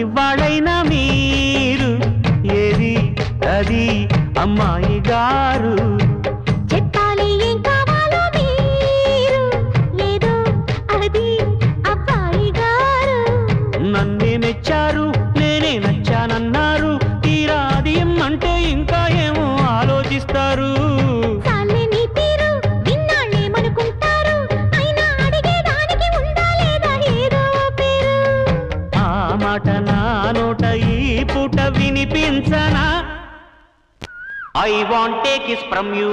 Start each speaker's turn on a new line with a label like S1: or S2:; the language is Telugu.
S1: ఇవాళైనా మీరు. ఏది? అది అమ్మాయి గారు.
S2: చెప్పాలి ఏం కావాలో మీరు. ఏదో అది అబ్బాయి గారు.
S1: నన్నే మెచ్చారు నేనే నచ్చానన్నారు. తీరా అది అంటే ఇంకా ఏమో ఆలోచిస్తారు. మాట నా నోట ఈ పూట వినిపించనా? I want take is from you